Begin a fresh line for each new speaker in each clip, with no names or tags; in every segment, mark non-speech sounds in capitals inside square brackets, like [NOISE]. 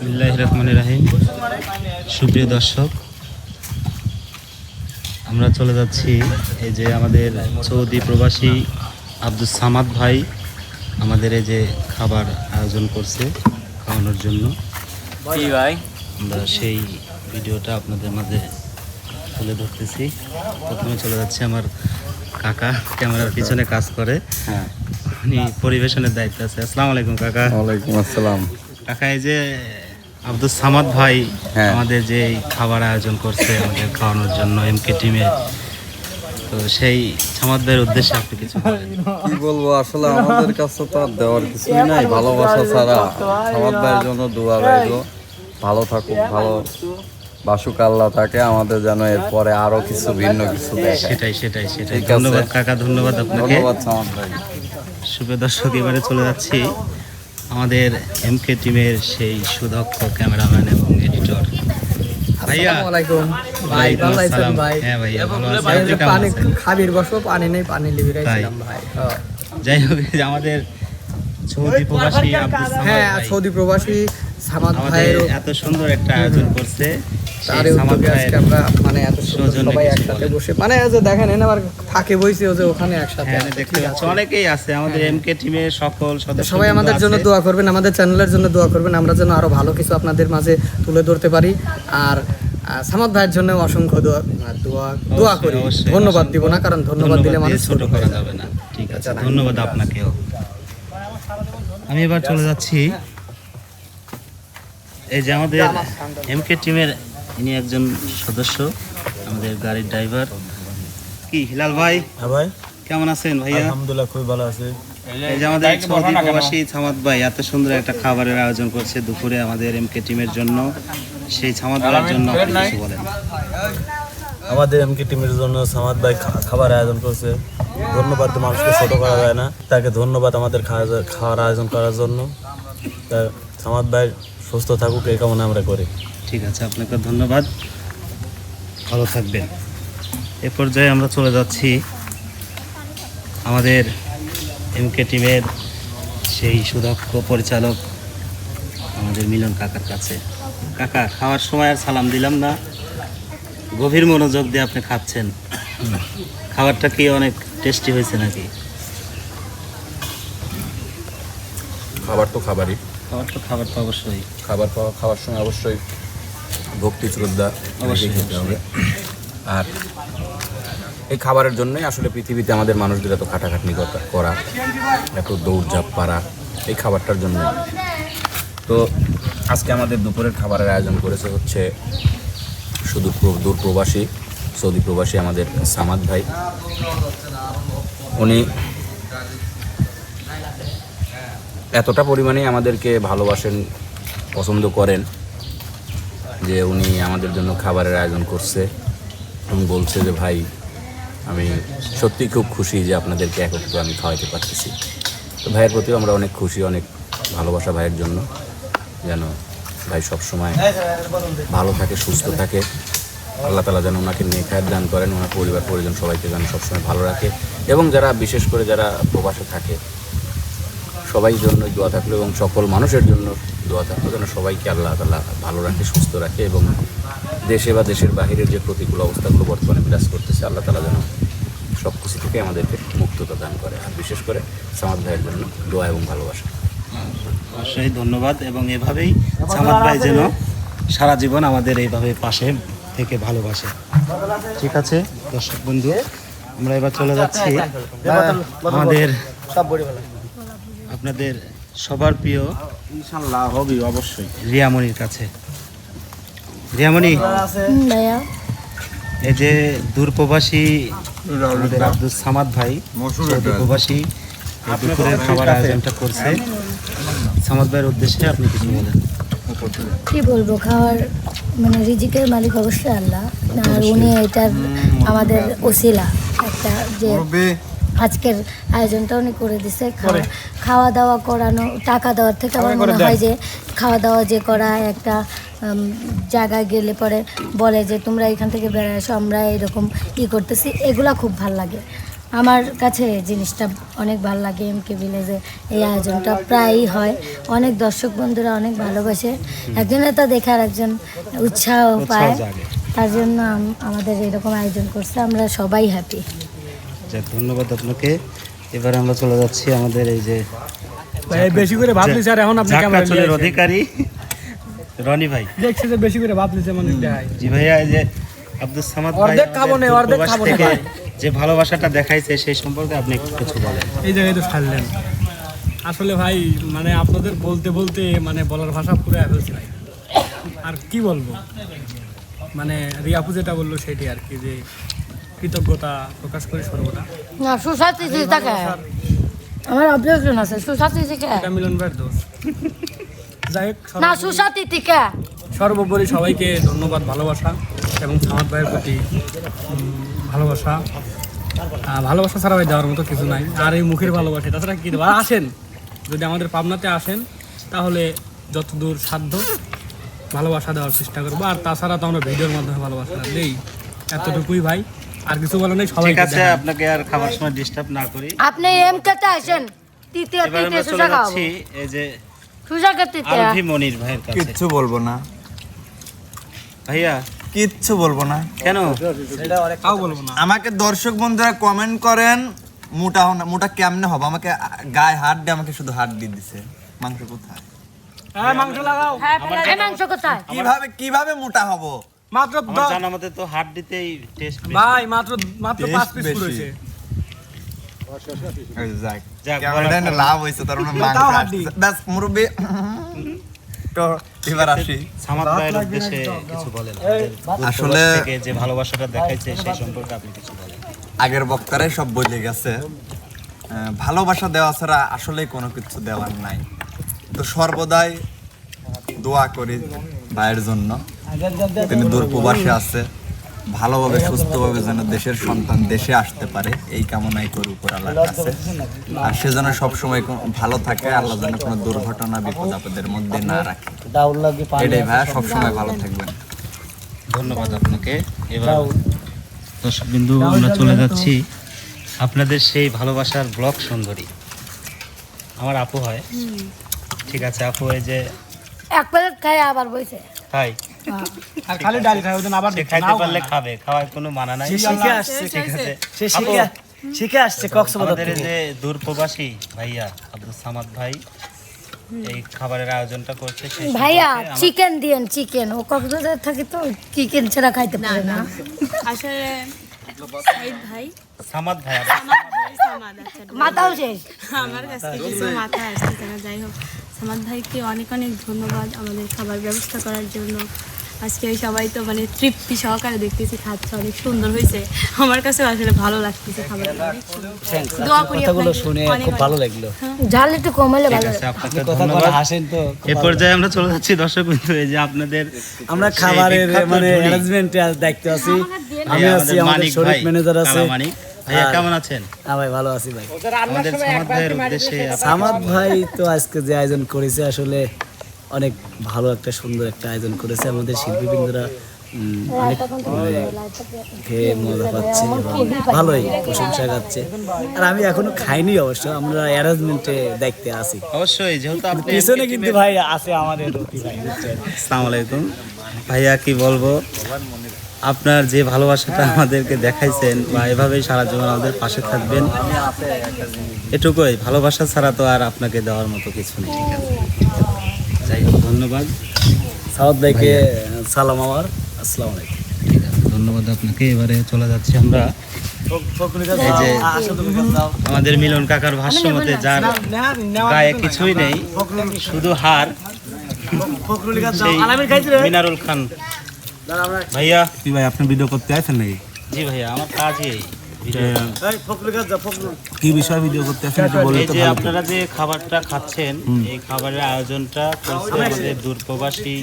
বিসমিল্লাহ রহমান রাহিম। সুপ্রিয় দর্শক আমরা চলে যাচ্ছি এই যে আমাদের সৌদি প্রবাসী আব্দুল সামাদ ভাই আমাদের এই যে খাবার আয়োজন করছে খাওয়ানোর জন্য।
ভাই।
আমরা সেই ভিডিওটা আপনাদের মাঝে তুলে ধরতেছি। প্রথমে চলে যাচ্ছে আমার কাকা ক্যামেরার পিছনে কাজ করে।
হ্যাঁ।
উনি পরিবেশনের দায়িত্ব আছে। আসসালামু আলাইকুম কাকা।
ওয়ালাইকুম আসসালাম।
কাকা এই যে আব্দুল সামাদ ভাই
হ্যাঁ।
আমাদের যে খাবার আয়োজন করছে আমাদের খাওয়ানোর জন্য এম কে টিমে তো সেই সামাদ ভাইয়ের উদ্দেশ্যে আপনি কিছু
কি বলব আসলে আমাদের কাছে তো আর দেওয়ার কিছুই নাই। ভালোবাসা ছাড়া আমার ভাইয়ের জন্য দোয়া রইল। ভালো থাকুক ভালো বাসুক আল্লাহ তাকে আমাদের যেন এরপরে আরও কিছু ভিন্ন কিছু
সেটাই সেটাই সেটাই। ধন্যবাদ কাকা ধন্যবাদ আপনাকে।
ধন্যবাদ সামান ভাই।
শুভ দর্শক এবারে চলে যাচ্ছি। আমাদের এম কে টিমের সেই সুদক্ষ ক্যামেরাম্যান এবং এডিটর ভাইয়া
ভাই
ওয়ালাইকুম
ভালো আছেন ভাই?
হ্যাঁ ভাইয়া ভালো
পানি খাবির বসবো পানি নেই পানি লিবি ভাই হ্যাঁ।
যাই হোক আমাদের সৌদি প্রবাসী
হ্যাঁ সৌদি প্রবাসী সামাদ
আমাদের
ভাইয়ের
এত সুন্দর একটা আয়োজন করছে।
তার উদ্যোগে আজকে আমরা মানে এত সুন্দর সবাই একসাথে বসে মানে যে দেখেন এনে আবার ফাঁকে বইছে ও যে ওখানে একসাথে
হ্যাঁ। অনেকেই আছে আমাদের এম কে টিমের সকল সদস্য
সবাই আমাদের জন্য দোয়া করবেন আমাদের চ্যানেলের জন্য দোয়া করবেন আমরা যেন আরও ভালো কিছু আপনাদের মাঝে তুলে ধরতে পারি। আর সামাদ ভাইয়ের জন্য অসংখ্য দোয়া দোয়া দোয়া করি। ধন্যবাদ দিব না কারণ ধন্যবাদ দিলে মানুষ
ছোট
ছোট
করা যাবে না। ঠিক আছে ধন্যবাদ আপনাকেও। আমি এবার চলে যাচ্ছি। এই যে আমাদের এম কে টিমের ইনি একজন সদস্য আমাদের গাড়ির ড্রাইভার কি হিলাল ভাই?
হ্যাঁ ভাই।
কেমন আছেন ভাইয়া?
আলহামদুলিল্লাহ খুবই ভালো আছে।
এই যে আমাদের সৌদি প্রবাসী সামাদ ভাই এত সুন্দর একটা খাবারের আয়োজন করছে দুপুরে আমাদের এম কে টিমের জন্য। সেই সামাদ ভাইয়ের জন্য আপনি কিছু বলেন।
আমাদের এমকে টিমের জন্য সামাদ ভাই খাবার আয়োজন করছে। ধন্যবাদ মানুষকে ছোটো করা যায় না। তাকে ধন্যবাদ আমাদের খাওয়া- খাওয়ার আয়োজন করার জন্য। তা সামাদ ভাই সুস্থ থাকুক, এই কামনা আমরা করি।
ঠিক আছে, আপনাকে ধন্যবাদ। ভালো থাকবেন। এ পর্যায়ে আমরা চলে যাচ্ছি আমাদের এমকে টিমের সেই সুদক্ষ পরিচালক, আমাদের মিলন কাকার কাছে। কাকা, খাওয়ার সময় আর সালাম দিলাম না। গভীর মনোযোগ দিয়ে আপনি খাচ্ছেন। খাবারটা কি অনেক টেস্টি হয়েছে নাকি?
খাবার তো খাবারই।
খাবার তো খাবার তো অবশ্যই।
খাবার খাওয়া খাওয়ার সময় অবশ্যই ভক্তি শ্রদ্ধা
অবশ্যই,
খেতে হবে। আর এই খাবারের জন্যই আসলে পৃথিবীতে আমাদের মানুষদের এত খাটাখাটনি করা- করা এত দৌড়ঝাঁপ পারা এই খাবারটার জন্য তো আজকে আমাদের দুপুরের খাবারের আয়োজন করেছে হচ্ছে শুধু দূর প্রবাসী, সৌদি প্রবাসী আমাদের সামাদ ভাই। উনি এতটা পরিমাণে আমাদেরকে ভালোবাসেন, পছন্দ করেন, যে উনি আমাদের জন্য খাবারের আয়োজন করছে এবং বলছে যে, ভাই, আমি সত্যি খুব খুশি যে আপনাদেরকে একত্র আমি খাওয়াইতে পারতেছি। তো ভাইয়ের প্রতিও আমরা অনেক খুশি, অনেক ভালোবাসা ভাইয়ের জন্য, যেন ভাই সবসময় ভালো থাকে, সুস্থ থাকে। আল্লাহ তালা যেন ওনাকে নেখায় দান করেন ওনার পরিবার, পরিজন সবাইকে যেন সবসময় ভালো রাখে এবং যারা, বিশেষ করে যারা প্রবাসে থাকে, সবাই জন্য দোয়া থাকল এবং সকল মানুষের জন্য দোয়া থাকল যেন সবাইকে আল্লাহ তালা ভালো রাখে, সুস্থ রাখে এবং দেশে বা দেশের বাহিরের যে প্রতিকূল অবস্থাগুলো বর্তমানে বিরাজ করতেছে, আল্লাহ তালা যেন সব কিছু থেকে আমাদেরকে মুক্ততা দান করে। আর বিশেষ করে সামাদ ভাইয়ের জন্য দোয়া এবং ভালোবাসা।
অবশ্যই ধন্যবাদ এবং এভাবেই সামাদ ভাই যেন সারা জীবন আমাদের এইভাবে পাশে থেকে ভালোবাসে। ঠিক আছে। দর্শক বন্ধু আমরা এবার চলে যাচ্ছি। আমাদের
সব বড়ি ভালো
আপনাদের সবার প্রিয়
ইনশাল্লাহ হবে অবশ্যই।
রিয়ামণির কাছে। রিয়ামণি এই যে দূরপ্রবাসী আমাদের আব্দুল সামাদ ভাই সৌদি প্রবাসী দুপুরের খাবার আয়োজনটা করছে। সামাদ ভাইয়ের উদ্দেশ্যে আপনি কিছু বলেন।
কি বলব খাওয়ার মানে রিজিকের মালিক অবশ্যই আল্লাহ। আর উনি এটার আমাদের ওসিলা একটা যে আজকের আয়োজনটা উনি করে দিছে। খাওয়া খাওয়া দাওয়া করানো টাকা দেওয়ার থেকে আমার মনে হয় যে খাওয়া দাওয়া যে করা একটা জায়গায় গেলে পরে বলে যে তোমরা এখান থেকে বেড়ে আসো আমরা এরকম ই করতেছি। এগুলা খুব ভালো লাগে। আমার কাছে জিনিসটা অনেক ভালো লাগে এম কে ভিলেজে এই আয়োজনটা প্রায়ই হয়। অনেক দর্শক বন্ধুরা অনেক ভালোবাসে। একজনের তো দেখার একজন উৎসাহ পায়। তার জন্য আম- আমাদের এরকম আয়োজন করছে। আমরা সবাই হ্যাপি
ধন্যবাদ আপনাকে। এবার আমরা চলে যাচ্ছি আমাদের এই যে
বেশি করে ভাবলি স্যার এখন আপনি
চুলের অধিকারী রনি ভাই।
দেখছে যে বেশি করে ভাবলি যে মানে দেখায়
জি ভাইয়া এই যে আব্দুল সামাদ ভাই
অর্ধেক খাব না, অর্ধেক খাব না।
যে ভালোবাসাটা দেখাইছে সেই সম্পর্কে আপনি একটু কিছু বলেন।
এই জায়গায় তো ছাড়লেন। আসলে ভাই মানে আপনাদের বলতে বলতে মানে বলার ভাষা পুরো ফেলছি ভাই আর কি বলব? মানে রিয়াপু যেটা বলল সেটি আর কি যে কৃতজ্ঞতা প্রকাশ করি সর্বদা।
না সুস্বাস্থ্য থাকে। আমার অবজেকশন আছে সুস্বাস্থ্য থেকে।
এটা মিলন ভাইয়ের দোষ। যাই হোক
না সুস্বাস্থ্য থেকে।
সর্বোপরি সবাইকে ধন্যবাদ ভালোবাসা। এবং সামাদ ভাইয়ের প্রতি ভালোবাসা। ভালোবাসা ছাড়া ভাই দেওয়ার মতো কিছু নাই। আর এই মুখের ভালোবাসা তাছাড়া কি দেবো? আসেন যদি আমাদের পাবনাতে আসেন তাহলে যতদূর সাধ্য ভালোবাসা দেওয়ার চেষ্টা করব। আর তাছাড়া তো আমরা ভিডিওর মাধ্যমে ভালোবাসা দেই। এতটুকুই ভাই। আর কিছু বলা নেই সবাই
ঠিক আছে আপনাকে আর খাবার সময় ডিস্টার্ব না করি।
আপনি এম কেতে আসেন তৃতীয় তৃতীয়
আমরা চলে
খাওয়াবো
যাচ্ছি এই যে
সুসা কে তৃতীয়।
আলভি মনির ভাইয়ের কাছে।
কিচ্ছু বলব না।
ভাইয়া
কিচ্ছু বলব না।
কেন?
তাও বলব না।
আমাকে দর্শক বন্ধুরা কমেন্ট করেন মোটা হো না মোটা কেমনে হবে? আমাকে গায়ে হাত দিয়ে আমাকে শুধু হাত দিয়ে দিছে। মাংস কোথায়?
হ্যাঁ মাংস লাগাও।
মাংস কোথায়?
কীভাবে কীভাবে মোটা হব?
মাত্র
আমার জানা মতে তো হাট দিতেই টেস্ট
ভাই মাত্র মাত্র
Taste
পিস
বেশি। যাক।
যাক,
লাভ হয়েছে তার মানে মাংস
হাত।
ব্যাস মুরব্বি। [LAUGHS] তো এবার আসি।
সামাদ ভাইয়ের উদ্দেশ্যে কিছু বলেন।
আসলে
যে ভালোবাসাটা দেখাইছে সেই সম্পর্কে আপনি কিছু বলেন।
আগের বক্তারে সব বলে গেছে আহ, ভালোবাসা দেওয়া ছাড়া আসলে কোনো কিছু দেওয়ার নাই। তো সর্বদাই দোয়া করি ভাইয়ের জন্য। তিনি দূর প্রবাসে আছে। ভালোভাবে সুস্থভাবে যেন দেশের সন্তান দেশে আসতে পারে এই কামনাই করি উপর আল্লাহর কাছে। আর সে যেন সবসময় ভালো থাকে আল্লাহ যেন কোনো দুর্ঘটনা বিপদ আপদের মধ্যে না রাখে। এটাই ভাইয়া সবসময় ভালো থাকবেন।
ধন্যবাদ আপনাকে। এবার দর্শক বিন্দু আমরা চলে যাচ্ছি আপনাদের সেই ভালোবাসার ব্লগ সুন্দরী। আমার আপু হয়। ঠিক আছে আপু এই যে
এক প্লেট খাই আবার বইছে।
খাই
আর খালি ডাল খাই ওদের আবার
খাইতে পারলে খাবে খাওয়ার কোনো মানা নাই।
শিখে আসছে
ঠিক আছে
সে শিখে শিখে আসছে কক্সবাজার থেকে।
যে দূর প্রবাসী ভাইয়া আব্দুল সামাদ ভাই এই খাবারের আয়োজনটা করছে
ভাইয়া চিকেন দিয়েন চিকেন ও কক্সবাজার থাকে তো চিকেন ছাড়া খাইতে পারে না।
আসলে ভাই
সামাদ ভাই
আমার ভাই সামাদ আচ্ছা।
মাথাও শেষ।
আমার কাছে কিছু মাথা আসছে যাই হোক। সামাদ ভাইকে অনেক অনেক ধন্যবাদ আমাদের খাবার ব্যবস্থা করার জন্য। আজকে এই সবাই তো মানে তৃপ্তি সহকারে দেখতেছি খাচ্ছে অনেক সুন্দর হয়েছে। আমার কাছে আসলে ভালো লাগতেছে খাবার দোয়া করি
কথাগুলো শুনে খুব ভালো লাগল।
ঝাল একটু কমালে ভালো
আছে
কথা
ধন্যবাদ।
হাসেন তো
এ পর্যায়ে আমরা চলে যাচ্ছি দর্শক বিন্দু এই যে আপনাদের
আমরা খাবারের মানে দেখতে আছি আমি আছি আমাদের শরীফ ম্যানেজার আছে।
ভাইয়া কেমন আছেন?
হ্যাঁ ভাই ভালো আছি ভাই।
আমাদের সামাদ ভাইয়ের উদ্দেশ্যে
সামাদ ভাই তো আজকে যে আয়োজন করেছে আসলে অনেক ভালো একটা সুন্দর একটা আয়োজন করেছে। আমাদের শিল্পীবৃন্দরা অনেক মানে খেয়ে মজা পাচ্ছে ভালোই প্রশংসা গাচ্ছে। আর আমি এখনও খাইনি অবশ্য আমরা অ্যারেঞ্জমেন্টে দেখতে আসি
অবশ্যই যেহেতু
পিছনে কিন্তু ভাই আছে আমাদের রকি ভাই। বুঝছেন?
আসসালামু আলাইকুম। ভাইয়া কি বলব? আপনার যে ভালোবাসাটা আমাদেরকে দেখাইছেন বা এভাবেই সারা জীবন আমাদের পাশে থাকবেন এটুকুই। ভালোবাসা ছাড়া তো আর আপনাকে দেওয়ার মতো কিছু নেই ঠিক আছে? যাই হোক ধন্যবাদ।
সাউদ ভাইকে সালাম আমার আসসালামু আলাইকুম।
ঠিক আছে ধন্যবাদ আপনাকে। এবারে চলে যাচ্ছি আমরা। এই যে আমাদের মিলন কাকার ভাষ্য মতে যার গায়ে কিছুই নেই শুধু হার মিনারুল খান। ভাইয়া
কি ভাই আপনি ভিডিও করতে আসেন নাকি?
জি ভাইয়া আমার কাজই এই
কি বিষয়ে ভিডিও করতে আসেন একটু তো
আপনারা যে খাবারটা খাচ্ছেন এই খাবারের আয়োজনটা করছে আমাদের দূর প্রবাসী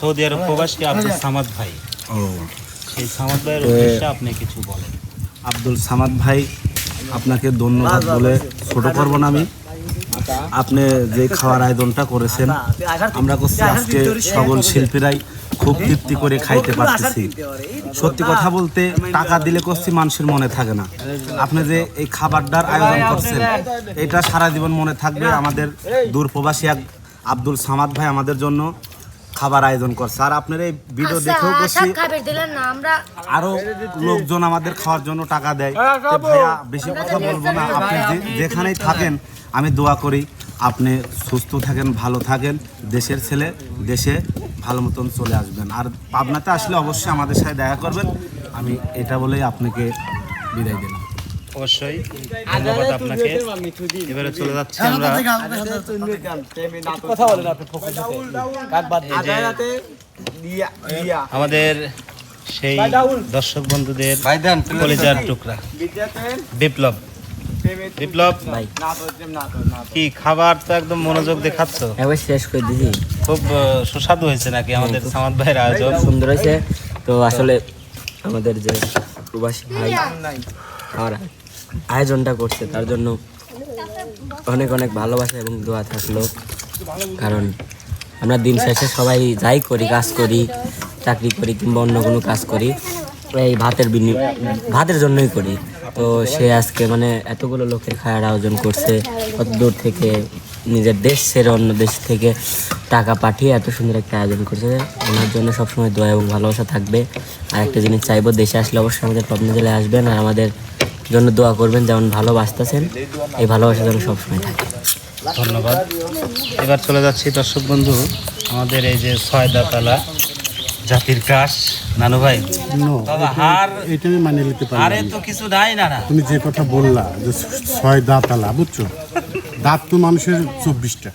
সৌদি আরব প্রবাসী আব্দুল সামাদ ভাই।
ও।
সেই সামাদ ভাইয়ের উদ্দেশ্যে আপনি কিছু বলেন।
আব্দুল সামাদ ভাই আপনাকে ধন্যবাদ বলে ছোট করব না আমি। আপনি যে খাওয়ার আয়োজনটা করেছেন আমরা করছি আজকে সকল শিল্পীরাই। খুব তৃপ্তি করে খাইতে পারতেছি। সত্যি কথা বলতে টাকা দিলে করছি মানুষের মনে থাকে না। আপনি যে এই খাবারটার আয়োজন করছেন এটা সারা জীবন মনে থাকবে আমাদের দূরপ্রবাসী এক আব্দুল সামাদ ভাই আমাদের জন্য খাবার আয়োজন করছে। আর আপনার এই ভিডিও দেখেও করছি
খাবার দিলেন না আমরা
আরও লোকজন আমাদের খাওয়ার জন্য টাকা দেয়। ভাইয়া বেশি কথা বলব না। আপনি যে যেখানেই থাকেন আমি দোয়া করি আপনি সুস্থ থাকেন ভালো থাকেন। দেশের ছেলে দেশে ভালো মতন চলে আসবেন। আর পাবনাতে আসলে অবশ্যই আমাদের সাথে দেখা করবেন। আমি এটা বলেই আপনাকে বিদায় দিলাম।
অবশ্যই। ধন্যবাদ আপনাকে। এবারে চলে যাচ্ছি আমরা।
কথা বলেন আপনি
আমাদের সেই দর্শক বন্ধুদের কলেজার টুকরা। বিপ্লব। বিপ্লব কি খাবার তো একদম মনোযোগ দিয়ে খাচ্ছ?
একবার শেষ করে দিছি।
খুব সুস্বাদু হয়েছে নাকি আমাদের সামাদ ভাইয়ের আয়োজন?
সুন্দর হয়েছে। তো আসলে আমাদের যে প্রবাসী ভাই খাওয়ার আয়োজনটা করছে তার জন্য অনেক অনেক ভালোবাসা এবং দোয়া থাকল। কারণ আমরা দিন শেষে সবাই যাই করি কাজ করি চাকরি করি কিংবা অন্য কোনো কাজ করি এই ভাতের বিনি ভাতের জন্যই করি। তো সে আজকে মানে এতগুলো লোকের খাওয়ার আয়োজন করছে, কত দূর থেকে নিজের দেশ ছেড়ে অন্য দেশ থেকে টাকা পাঠিয়ে এত সুন্দর একটা আয়োজন করছে। ওনার জন্য সবসময় দোয়া এবং ভালোবাসা থাকবে। আর একটা জিনিস চাইব, দেশে আসলে অবশ্যই আমাদের পাবনা জেলায় আসবেন আর আমাদের জন্য দোয়া করবেন যেমন ভালোবাসতেছেন, এই ভালোবাসা যেন সবসময় থাকে।
ধন্যবাদ। এবার চলে যাচ্ছি দর্শক বন্ধু, আমাদের এই যে ছয়দাতালা জাতির কাশ নানু ভাই? বাবা হার
এটা আমি মানে নিতে পারি
আরে তো কিছু নাই না না।
তুমি যে কথা বললা যে ছয় দাঁত আলা বুঝছ? দাঁত তো মানুষের চব্বিশটা।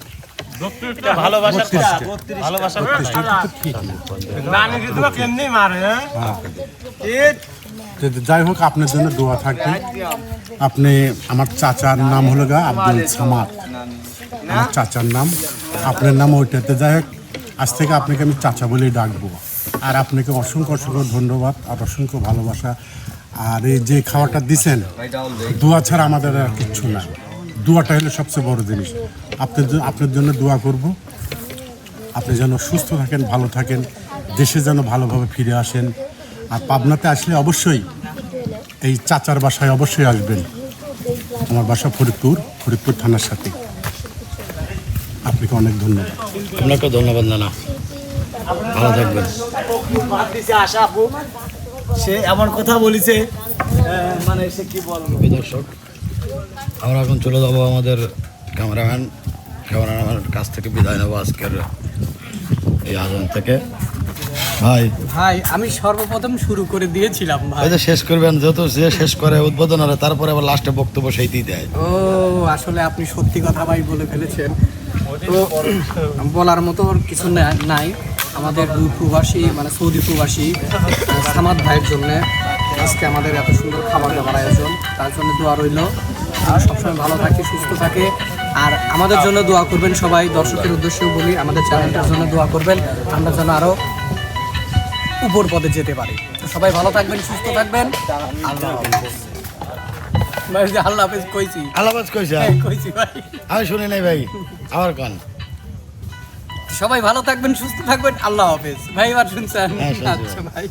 না। তো যাই হোক আপনার জন্য দোয়া থাকবে। আপনি আমার চাচার নাম হলো গা আব্দুল সামাদ। আমার চাচার নাম। আপনার নাম ওইটাতে। যাই হোক আজ থেকে আপনাকে আমি চাচা বলেই ডাকবো। আর আপনাকে অসংখ্য অসংখ্য ধন্যবাদ, আর অসংখ্য ভালোবাসা। আর এই যে খাওয়াটা দিছেন, দোয়া ছাড়া আমাদের আর কিচ্ছু না দোয়াটা হলো সবচেয়ে বড় জিনিস। আপনার আপনার জন্য দোয়া করব। আপনি যেন সুস্থ থাকেন, ভালো থাকেন, দেশে যেন ভালোভাবে ফিরে আসেন। আর পাবনাতে আসলে অবশ্যই এই চাচার বাসায় অবশ্যই আসবেন। আমার বাসা ফরিদপুর ফরিদপুর থানার সাথে। আপনাকে অনেক ধন্যবাদ।
আপনাকে ধন্যবাদ, নানা। ভালো থাকবেন।
আশা আপু সে এমন কথা বলেছে মানে সে কি বলব?
দর্শক আমরা এখন চলে যাব আমাদের ক্যামেরাম্যান। ক্যামেরাম্যানের কাছ থেকে বিদায় নেব আজকের এই আয়োজন থেকে। ভাই
ভাই আমি সর্বপ্রথম শুরু করে দিয়েছিলাম ভাই।
এই যে শেষ করবেন যেহেতু যে শেষ করে উদ্বোধন হলে তারপরে আবার লাস্টে বক্তব্য সেইটি দেয়।
ও আসলে আপনি সত্যি কথা ভাই বলে ফেলেছেন। তো বলার মতো আর কিছু নাই। আমাদের দুই প্রবাসী মানে সৌদি প্রবাসী সামাদ ভাইয়ের জন্য আজকে আমাদের এত সুন্দর খাবার দাবার আয়োজন। তার জন্য দোয়া রইল। আর সবসময় ভালো থাকে সুস্থ থাকে। আর আমাদের জন্য দোয়া করবেন সবাই। দর্শকের উদ্দেশ্যেও বলি আমাদের চ্যানেলটার জন্য দোয়া করবেন। আমরা যেন আরও উপর পদে যেতে পারি। তো সবাই ভালো থাকবেন সুস্থ থাকবেন। আল্লাহ আল্লাহ হাফেজ কইছি
কইছে।
হ্যাঁ, কইছি ভাই।
আমি শুনি নাই ভাই। আবার কন।
সবাই ভালো থাকবেন সুস্থ থাকবেন। আল্লাহ হাফেজ। ভাই এবার শুনছেন?
হ্যাঁ,
আচ্ছা ভাই।